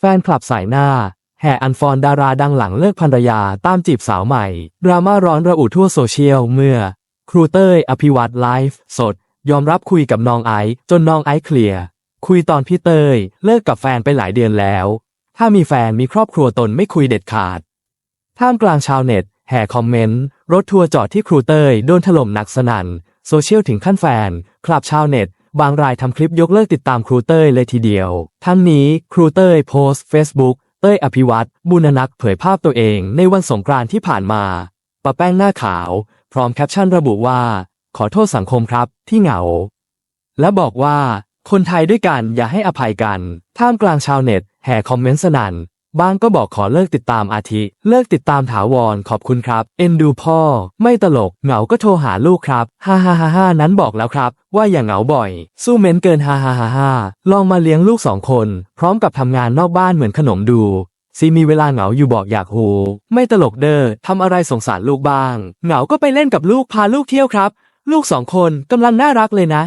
แฟนคลับสายหน้า แห่อันฟอนดาราดังหลังเลิกภรรยาตามจีบสาวใหม่ ดราม่าร้อนระอุทั่วโซเชียลเมื่อ ครูเต้ยอภิวัตไลฟ์สด ยอมรับคุยกับน้องไอซ์จนน้องไอซ์เคลียร์คุยตอนพี่เต้ยเลิกกับแฟนไปหลายเดือนแล้ว ถ้ามีแฟนมีครอบครัวตนไม่คุยเด็ดขาด ท่ามกลางชาวเน็ต แห่คอมเมนต์ รถทัวร์จอดที่ครูเต้ยโดนถล่มหนักสนั่น โซเชียลถึงขั้นแฟน คลับชาวเน็ต บางรายทำคลิปยกเลิกติดตามครูเต้ยเลยทีเดียว ทั้งนี้ครูเต้ยโพสต์ Facebook เต้ยอภิวัตบุญนักเผยภาพตัวเองในวันสงกรานต์ที่ผ่านมาปะแป้งหน้าขาว พร้อมแคปชั่นระบุว่า ขอโทษสังคมครับที่เหงา และบอกว่าคนไทยด้วยกันอย่าให้อภัยกัน ท่ามกลางชาวเน็ตแห่คอมเมนต์สนั่น บางก็บอกขอเลิกติดตามอาทิ เลิกติดตามถาวรขอบคุณครับ เอ็นดูพ่อ ไม่ตลก เหงาก็โทรหาลูกครับ ฮ่าฮ่าฮ่าฮ่านั้นบอกแล้วครับ ว่าอย่าเหงาบ่อย สู้เม้นเกินฮ่าฮ่าฮ่าฮ่าลองมาเลี้ยงลูกสองคน พร้อมกับทำงานนอกบ้านเหมือนขนมดูซีมีเวลาเหงาอยู่บอกอยากหู ไม่ตลกเด้อทำอะไรสงสารลูกบ้าง เหงาก็ไปเล่นกับลูกพาลูกเที่ยวครับ ลูกสองคนกำลังน่ารักเลยนะ